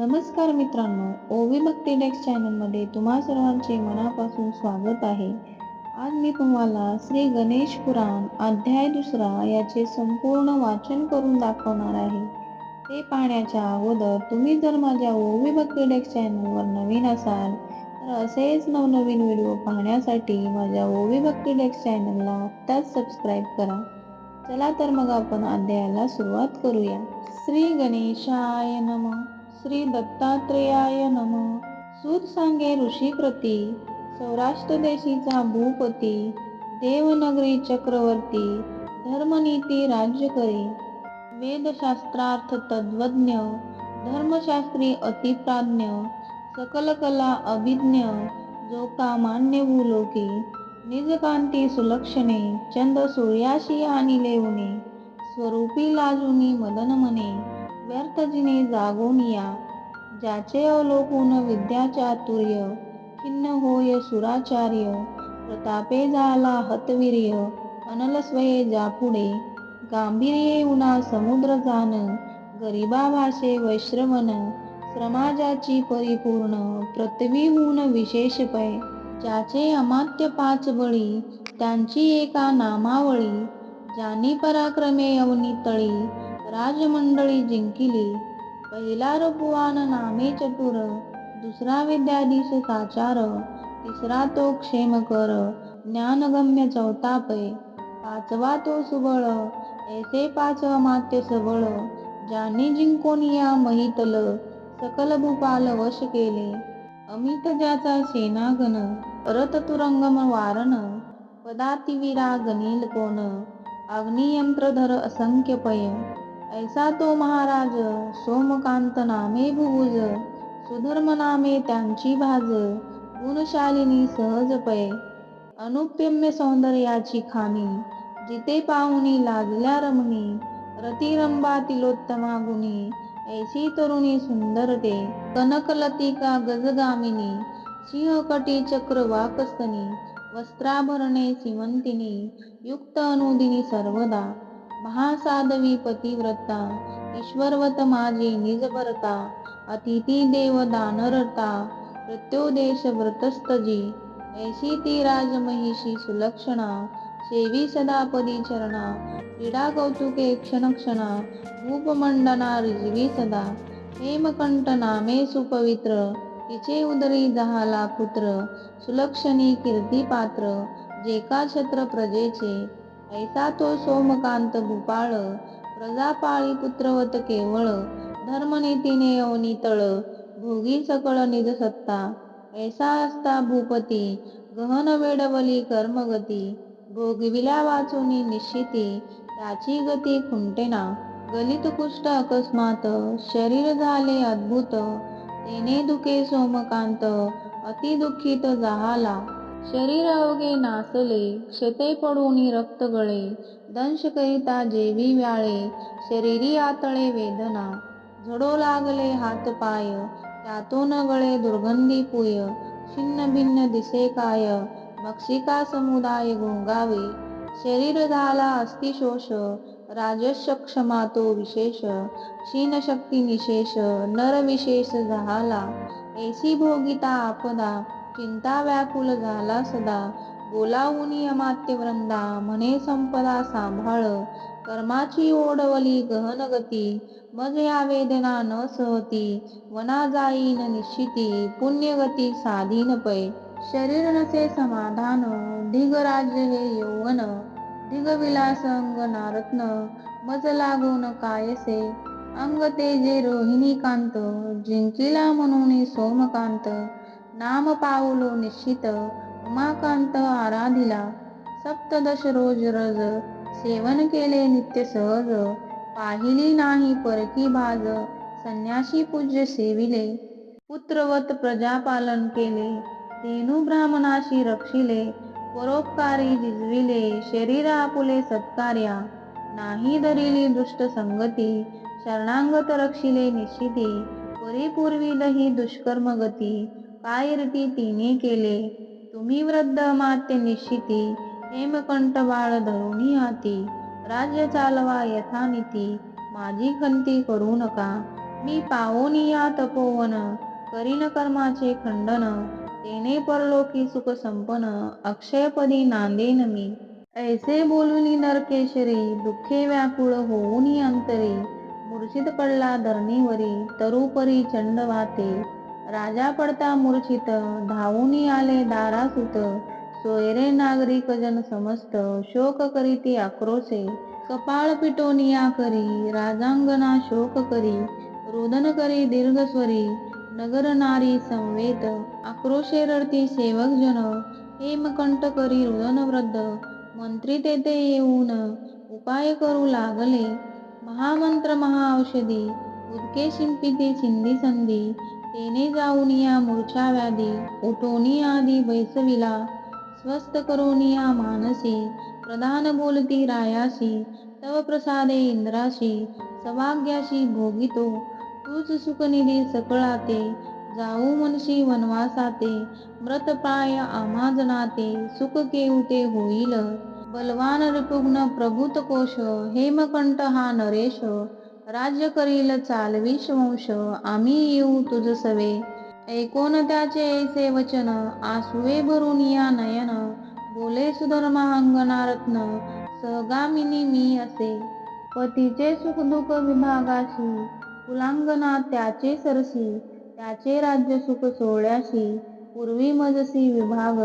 नमस्कार मित्रांनो ओवी भक्ती डेक्स चॅनलमध्ये तुम्हा सर्वांचे मनापासून स्वागत आहे. आज मी तुम्हाला श्री गणेश पुराण अध्याय दुसरा याचे संपूर्ण वाचन करून दाखवणार आहे. ते पाहण्याच्या अगोदर तुम्ही जर माझ्या ओवी भक्ती डेक्स चॅनलवर नवीन असाल तर असेच नवनवीन व्हिडिओ पाहण्यासाठी माझ्या ओवी भक्ती डेक्स चॅनलला आत्ताच सबस्क्राईब करा. चला तर मग आपण अध्यायाला सुरुवात करूया. श्री गणेशाय नमः. श्री दत्तात्रेयाय नम. सूत सांगे ऋषीकृती सौराष्ट्र देशीचा भूपती देवनगरी चक्रवर्ती धर्मनीती राज्य करी वेदशास्त्रार्थ तद्वज्ञ धर्मशास्त्री अतिप्राज्ञ सकलकला अभिज्ञ जो का मान्य भूलोकी निजकांती सुलक्षणे चंद सूर्याशी आणि लेवणे स्वरूपी लाजुनी मदन मने व्यर्थ जिने या. ज्याचे अवलोकून विद्याचातुर्य खिन्न होय सुराचार्य प्रतापे झाला हतवीर्य अनल स्वये जापुडे गांभीर्ये उना समुद्र जान गरिबा भाषे वैश्रवण समाजाची परिपूर्ण पृथ्वीहून विशेष पै. ज्याचे अमात्य पाच बळी त्यांची एका नामावळी. ज्यानी पराक्रमे अवनी तळी राजमंडळी जिंकिली. पहिला रपुवान नामे चतुर दुसरा विद्याधीश साचार तिसरा तो क्षेमकर ज्ञानगम्य चौथा पै. पाचवा तो सुबळ ऐसे पाच मात्य सबळ. ज्यांनी जिंकोनिया महितल सकल भूपाल वश केले. अमित ज्याचा सेनागण परत तुरंगम वारण. पदातिवीरा गणील कोण अग्नियंत्रधर असंख्य पय ऐसा तो महाराज सोमकांत नामे भुज सुधर्म नामे त्यांची भाज गुणशालिनी सहज पै अनुप्यम्य सौंदर्याची खाणी जिथे पाहुणी लाजल्या रमणी रतिरंबा तिलोत्तमा गुणी ऐशी तरुणी सुंदरते कनकलतिका गजगामिनी सिंहकटी चक्र वाकस्तनी वस्त्राभरणे सिमंतिनी युक्त अनुदिनी सर्वदा. महासाधवी पतिव्रता ईश्वरवत माझी निजभरता अतिथी देव दानरता प्रत्योदेश व्रतस्तजी ऐशी ती राजमहिषी सुलक्षणा सेवी सदापदी चरणा क्रीडा कौतुके क्षणक्षणा भूपमंडना रिजवी सदा हेमकंठ नामे सुपवित्र तिचे उदरी दहाला पुत्र सुलक्षणी कीर्तिपात्र जेका छत्र प्रजेचे ऐसा तो सोमकांत भूपाळ प्रजापाळी पुत्रवत केवळ धर्मनीतीने योनी तळ भोगी सकळ निज सत्ता ऐसा असता भूपती गहन वेडवली कर्मगती भोगविल्या वाचून निश्चिती त्याची गती खुंटेना गलित कुष्ट अकस्मात शरीर झाले अद्भुत तेने दुखे सोमकांत अति दुःखित जाहाला शरीर अवघे नासले क्षते पडून रक्त गळे दंश करिता जेवी व्याळे शरीरी आतळे वेदना झडो लागले हात पाय त्यातून गळे दुर्गंधी पुय छिन्न भिन्न दिसे काय भक्षिका समुदाय गुंगावे शरीर झाला अस्तिशोष राजसक्षमा तो विशेष क्षीण शक्ती निशेष नर विशेष झाला ऐसी भोगिता आपदा चिंता व्याकुल झाला सदा बोलावून अमात्य वृंदा म्हणे संपदा सांभाळ. कर्माची ओढवली गहन गती मज या वेदना न सहती वना जाईन निश्चिती पुण्यगती साधीन पै. शरीर नसे समाधान ढिग राज्य हे यौवन. ढिग विलास अंग नारत्न मज लागून कायसे. अंग तेजे रोहिणी कांत जिंकिला म्हणून सोमकांत. नाम पावलो निश्चित उमाकांत आराधिला. सप्तदश रोज रज सेवन केले नित्य सहज. पाहिली नाही परकी भाज संन्यासी पूज्य सेविले. पुत्रवत प्रजापालन केले धेनू ब्राह्मणाशी रक्षिले. परोपकारी जिजविले शरीरा आपुले सत्कार्या. नाही धरिली दुष्ट संगती शरणांगत रक्षिले निश्चिती. परिपूर्वीलही दुष्कर्म गती. काय रीती तिने केले. तुम्ही वृद्ध मात्य निश्चिती हेमकंठ बाळ धरुणी हाती. राज्य चालवा यथानिती माझी खंती करू नका. मी पावोनिया तपोवन करीन कर्माचे खंडन. तेने परलोकी सुख संपन अक्षयपदी नांदेन मी. ऐसे बोलुनी नरकेशरी दुःखे व्याकुळ होऊनी अंतरी. मूर्छित पडला धरणीवरी तरुपरी चंड वाते. राजा पडता मूर्छित धावूनी आले दारासुत. सोयरे नागरिक जन समस्त शोक करीती आक्रोशे. कपाळ पिटोनिया करी राजांगना शोक करी. रुदन करी दीर्घस्वरी नगर नारी संवेत. आक्रोशे रडती सेवक जन हेमकंठ करी रुदन वृद्ध. मंत्री तेथे येऊन उपाय करू लागले. महामंत्र महाऔषधी उदके शिंपिती चिंदी संधी. तेने जाऊन या मूर्छा व्याधी उठोनी आधी बैसविला. स्वस्थ करोनिया मानसी प्रधान बोलती रायाशी तव प्रसादे इंद्राशी सभाग्याशी भोगितो. तूच सुखनिधी सकळाते जाऊ मनशी वनवासाते मृतप्राय आम्हा सुख केवते होईल. बलवान रिपुग्न प्रभूत कोश हेमकंठ हा नरेश. राज्य करील चाल विषवंश आम्ही येऊ तुझ सवे. ऐकोन त्याचे ऐसे वचन? आसुवे भरून या नयन. बोले सुधर्मा रत्न सहगामिनी मी असे. पतीचे सुख दुःख विभागाशी कुलांगना त्याचे सरसी त्याचे राज्य सुख सोहळ्याशी पूर्वी मजसी विभाग.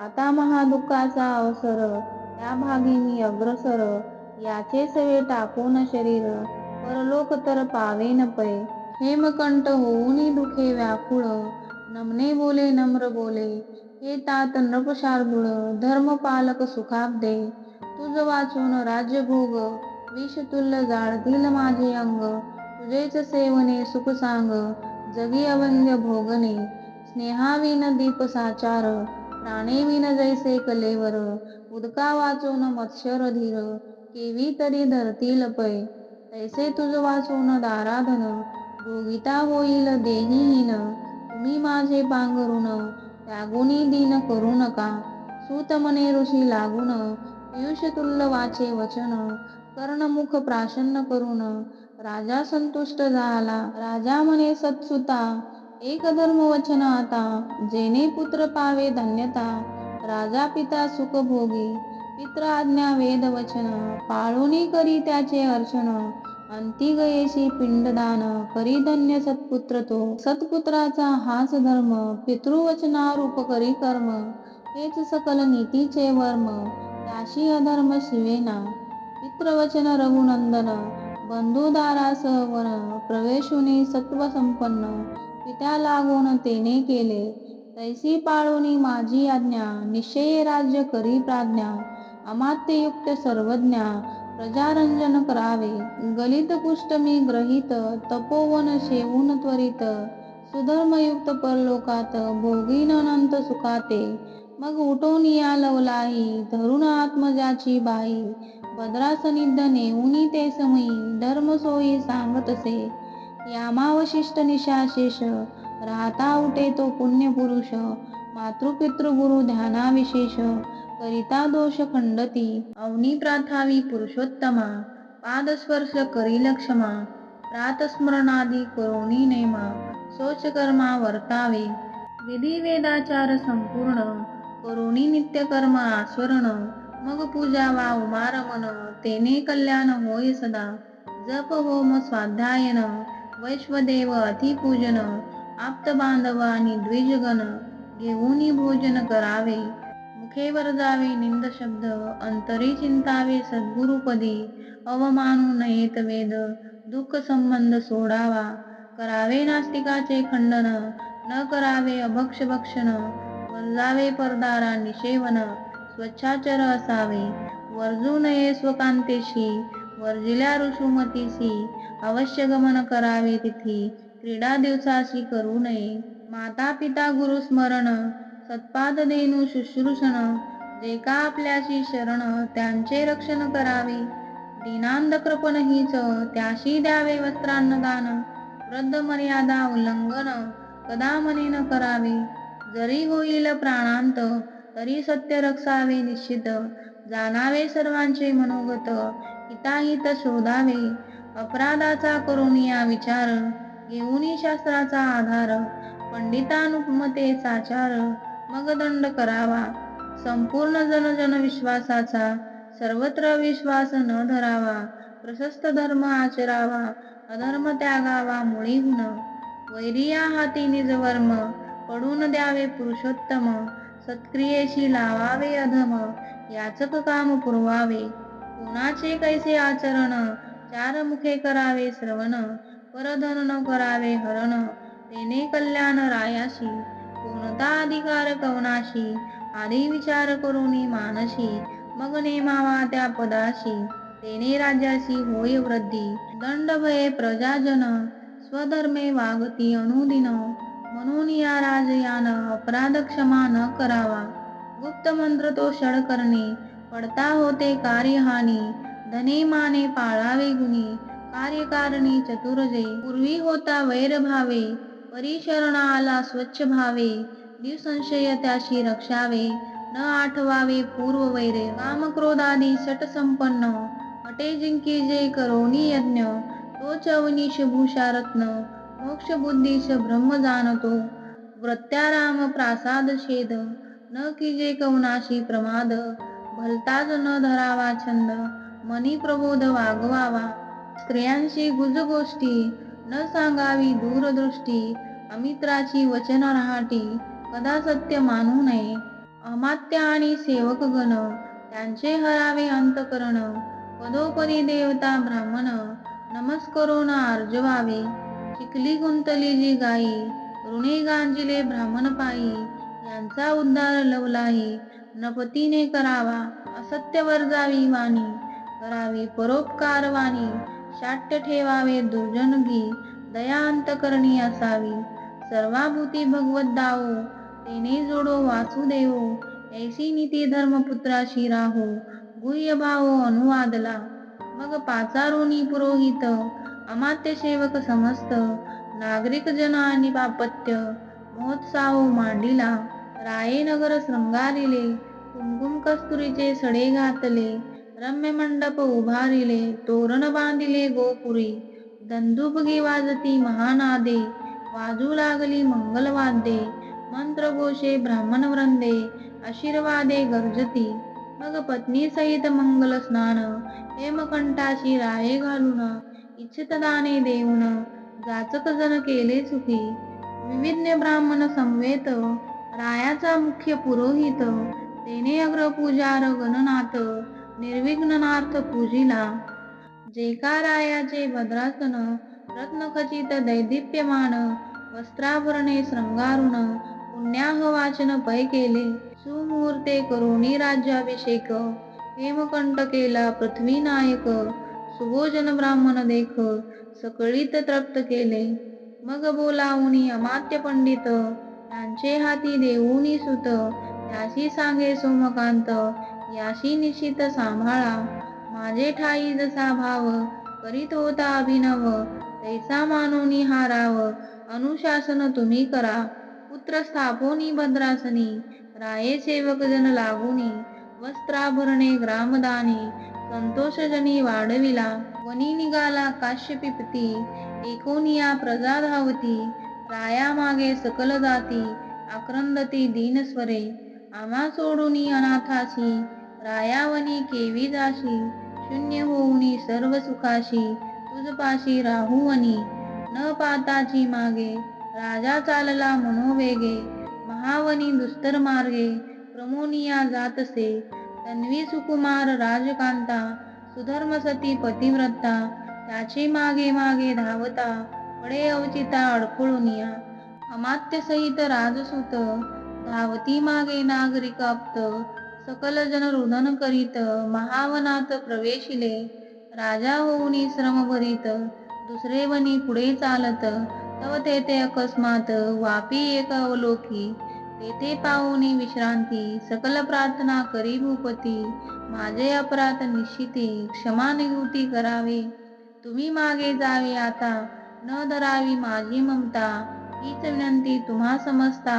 आता महादुःखाचा अवसर त्या भागी मी अग्रसर. याचे सवे टाकून शरीर. परलोक तर पावे न पै हेमकंठ होऊनी दुखे व्याकुळ। नमने बोले नम्र बोले। हे तात नृपशार्दूळ धर्मपालक सुखाब्दे। तुझ वाचून राज्यभोग विषतुल्य जाळतील माझे अंग। तुझेच सेवने सुख सांग जगी अवंग्य भोगने। स्नेहाविन दीप साचार प्राणेविन जैसे कलेवर। उदका वाचून मत्स्यर धीर केवी तरी धरतील पै तैसे तुझ वाचून दाराधन भोगिता होईल देहीहीन तुम्ही माझे पांघरून त्यागुनी दिन करू नका. सूत मने ऋषी लागून पियुष तुल्य वाचे वचन कर्णमुख प्राशन्न करून. राजा संतुष्ट झाला. राजा म्हणे सत्सुता एक धर्म वचन आता जेने पुत्र पावे धन्यता. राजा पिता सुख पित्राज्ञा आज्ञा वेद वचन पाळुनी करी त्याचे अर्चन अंती गयेशी पिंडदान करी धन्य सत्पुत्र तो. सत्पुत्राचा हाच धर्म पितृवचनारूप करी कर्म हेच सकल नीतीचे वर्म त्याशी अधर्म शिवेना. पितृवचन रघुनंदन बंधुदारास वन प्रवेशुनी सत्व संपन्न पित्या लागून तेने केले. तैसी पाळुनी माझी आज्ञा निश्चय राज्य करी प्राज्ञा. अमात्ययुक्त सर्वज्ञा प्रजारंजन करावे. गलित कुष्ट मी ग्रहित तपोवन शेवून त्वरित. सुधर्मयुक्त परलोकात भोगीन अनंत सुखाते. मग उठून या लवलाही धरुण आत्मजाची बाई भद्रासनिध नेऊनी ते समयी धर्म सोयी सांगतसे. यामावशिष्ट निशाशेष राहता उठे तो पुण्य पुरुष मातृपितृ ध्यानाविशेष. करिता दोष खंडती अवनी प्राथावी पुरुषोत्तमा पादस्पर्श करील क्षमा प्रातस्मरणादी करोणी नेमा शोचकर्मा वर्तावे विधी वेदाचार संपूर्ण करोणी नित्यकर्म आस्वरण मग पूजा वा उमारमन तेने कल्याण होय सदा जप होम स्वाध्यायन वैश्वदेव अतिपूजन आप्त बांधव आणि द्विजगण घेऊनी भोजन करावे. मुखेवर जावे निंद शब्द अंतरी चिंतावे सद्गुरुपदी अवमानू नयेत वेद दुःख संबंध सोडावा करावे नास्तिकाचे खंडन न करावे अभक्ष भक्षण वल्लावे परदारा निषेवन स्वच्छाचर असावे वर्जू नये स्वकांतेशी वर्जिल्या ऋषुमतीशी अवश्य गमन करावे तिथी क्रीडा दिवसाशी करू नये. माता पिता गुरु सत्पादनेनु शुश्रूषण जे का आपल्याशी शरण त्यांचे रक्षण करावे. दीनांद कृपण हीच त्याशी द्यावे वस्त्रान्नदान वृद्ध मर्यादा उल्लंघन कदा मनेन करावे. जरी होईल प्राणांत तरी सत्य रक्षावे निश्चित. जाणावे सर्वांचे मनोगत हिताहित शोधावे. अपराधाचा करून या विचार घेऊनी शास्त्राचा आधार पंडितानुमते साचार मग दंड करावा. संपूर्ण जन विश्वासाचा सर्वत्र विश्वास न धरावा. प्रशस्त धर्म आचरावा. अधर्म त्यागावा मुळीहून वैरिया हाती निजवर्म. पडून द्यावे पुरुषोत्तम. सत्क्रियेशी लावावे अधम. याचक काम पुरवावे. कोणाचे कैसे आचरण? चार मुखे करावे श्रवण. परधन न करावे हरण. तेने कल्याण रायाशी. कोणता अधिकार कवनाशी आधी विचार करुनी मानशी मग नेमावा त्या पदाशी तेने राज्याशी होय वृद्धी दंड भये प्रजाजन स्वधर्मे वागती अनुदिन म्हणून या राजयान अपराध क्षमा न करावा. गुप्त मंत्र तो षड करणे पडता होते कार्यहानी धने माने पाळावे गुणी कार्यकारणी चतुरजे पूर्वी होता वैरभावे परिशरणाला स्वच्छ भावे निसंशय त्याशी रक्षावे न आठवावे पूर्व वैरे कामक्रोधादी क्रोधादी संपन्न अटे जिंकी जे करोनी यज्ञ तो चवनीश भूषारत्न मोक्ष बुद्धीश ब्रह्म जाणतो. वृत्याराम प्रासाद छेद न किजे कवनाशी प्रमाद भलताज न धरावा छंद मनी प्रबोध वागवावा. स्त्रियांशी गुज गोष्टी न सांगावी दूरदृष्टी अमित्राची वचन रहाटी कदा सत्य मानू नये. अमात्य आणि सेवकगण त्यांचे हरावे अंतकरण पदोपदी देवता ब्राह्मण नमस्करून आर्जवावे. चिखली गुंतली जी गाई ऋणे गांजिले ब्राह्मण पायी यांचा उद्धार लवलाही. नपतीने करावा असत्य वर्जावी वाणी करावी परोपकार वाणी. शाट्य ठेवावे दुर्जनगी दया अंतकरणी असावी. सर्वाभूती भगवत दावो तेने जोडो वासुदेवो ऐसी नीती धर्मपुत्राशी राहो गुह्य भावो अनुवादला. मग पाचारुनी पुरोहित अमात्य सेवक समस्त नागरिक जन आणि पापत्य महोत्साव मांडिला. राये नगर श्रंगारिले कुमकुम कस्तुरीचे सडे घातले. रम्य मंडप उभारिले तोरण बांधिले गोपुरी. दंदुपगी वाजती महानादे वाजू लागली मंगलवाद्ये. मंत्रघोषे ब्राह्मण वृंदे आशीर्वादे गर्जती. मग पत्नी सहित मंगल स्नान हेमकंठाशी राये घालून इच्छित दाने देऊन जाचक जन केले सुखी. विविध ब्राह्मण समवेत रायाचा मुख्य पुरोहित. तेने अग्रपूजार गणनाथ निर्विघ्नार्थ पूजिला. जे भद्रासन रत्नखचित दैदिप्यमान वस्त्राभरणे श्रंगारुण पुण्याह वाचन पै केले. सुमुहूर्ते करुणी राज्याभिषेक हेमकंठ केला पृथ्वी नायक सुभोजन ब्राह्मण देख सकळीत तृप्त केले. मग बोलावणी अमात्य पंडित त्यांचे हाती देऊनी सुत त्याशी सांगे सोमकांत याशी निश्चित सांभाळा. माझे ठाई जसा भाव करीत होता अभिनव तैसा मानोनी हाराव अनुशासन तुम्ही करा. पुत्र स्थापोनी भद्रासनी राये सेवक जन लागुनी वस्त्राभरणे ग्रामदानी संतोषजनी वाढविला. वनी निघाला काश्यपिपती एकोनिया प्रजा धावती राया मागे सकल जाती आक्रंदती दीनस्वरे. आम्हा सोडूनी अनाथासी रायावनी केवी जाशी शून्य होऊनी सर्व सुखाशी तुझपाशी राहुवनी न पाताची मागे राजा चालला मनोवेगे महावनी दुस्तर मार्गे प्रमोनिया जातसे तन्वी सुकुमार राजकांता सुधर्म सती पतिव्रता त्याचे मागे मागे धावता पडे अवचिता अडखळुनिया अमात्य सहित राजसुत धावती मागे नागरिक सकल जन रुदन करीत महावनात प्रवेशिले राजा होऊनी श्रम भरीत दुसरे वनी पुढे चालत तव तेथे अकस्मात वापी एक अवलोकी तेथे पाहुनी विश्रांती सकल प्रार्थना करी भूपती माझे अपराध निश्चिती क्षमा निवृत्ती करावे. तुम्ही मागे जावे आता न धरावी माझी ममता हीच विनंती तुम्हा समजता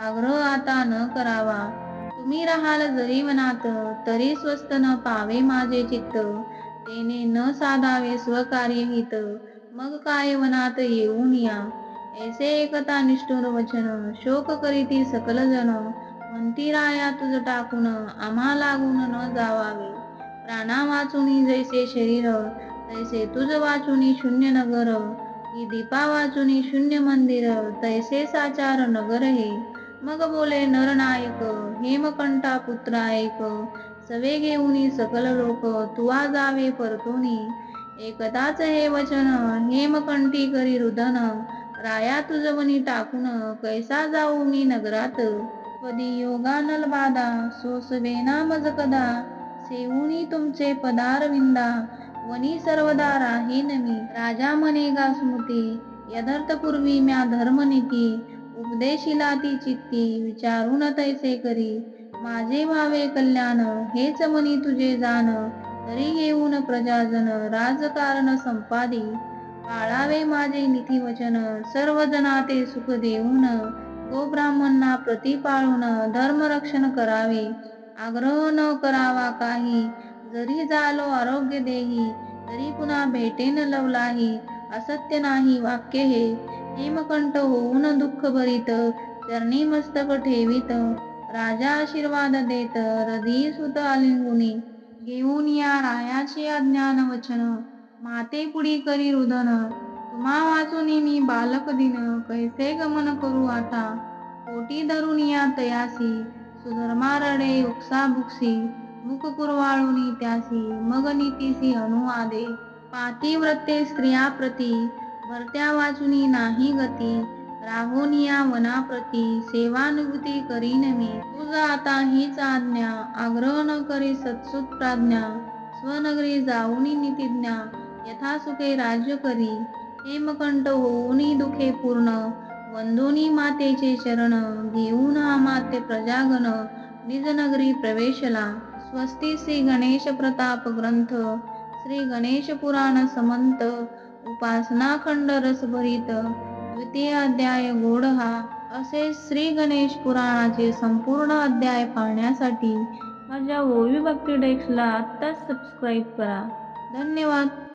आग्रह आता न करावा. तुम्ही राहाल जरी वनात तरी स्वस्त न पावे माझे चित्त. तेने न साधावे स्वकार्य हित. मग काय वनात येऊन या? ऐसे एकता निष्ठुर वचन शोक करीती सकल जन. म्हणती राया तुझ टाकून आम्हा लागून न जावावे. प्राणा वाचून जैसे शरीर तैसे तुझ वाचून शून्य नगर. ही दीपा वाचून शून्य मंदिर तैसे साचार नगर हे. मग बोले नरनायक हेमकंठा पुत्रायक सवे घेऊनी सकल लोक तुवा जावे परतोनी. एकदाच हे वचन हेमकंठी करी रुदन राया तुझवनी टाकून कैसा जाऊ मी नगरात? पदी योगा नलबादा सोसवेना मज कदा सेवुनी तुमचे पदारविंदा वनी सर्वदा राहीन मी. राजा मनेगा गा स्मृती यथार्थ पूर्वी म्या धर्मनीती उपदेशिला ती चित्ती विचारून तैसे करी. माझे व्हावे कल्याण हेच मनी तुझे जाण. तरी येऊन प्रजाजन राजकारण संपादी. पाळावे माझे नीती वचन सर्व जना ते सुख देऊन. गो ब्राह्मणना प्रतिपाळून धर्मरक्षण करावे. आग्रह न करावा काही. जरी झालो आरोग्य देही तरी पुन्हा भेटेन लवलाही. असत्य नाही वाक्य हे. हेमकंठ होऊन दुःख भरीत चरणी मस्तक ठेवीत राजा आशीर्वाद देत हृदय सुत आलिंगुनी घेऊन या रायाचे अज्ञान वचन माते पुढी करी रुदन तुम्हा वाचुनी मी बालक दिन कैसे गमन करू आता? पोटी धरून या तयासी सुधर्मा रडे उक्सा भुक्सी मुख कुरवाळुनी त्यासी मग नीतीसी अनुवादे पातिव्रते स्त्रिया प्रती भरत्या वाचुनी नाही गती. राहोनिया वनाप्रती सेवानुभूती करीन मी. तुझ आता हीच आज्ञा. आग्रह न करी सत्सुत प्राज्ञा. स्वनगरी जाऊनी यथा यथासुखे राज्य करी. हेमकंठ होऊनी दुखे पूर्ण. वंदोनी मातेचे चरण घेऊन माते प्रजागण. निजनगरी प्रवेशला. स्वस्ती श्री गणेश प्रताप ग्रंथ. श्री गणेश पुराण समंत. उपासना खंड रसभरित द्वितीय अध्याय गोड हा असे श्री गणेश पुराणाचे संपूर्ण अध्याय पाहण्यासाठी माझ्या ओवी भक्ती डेक्सला आत्ताच सबस्क्राईब करा. धन्यवाद.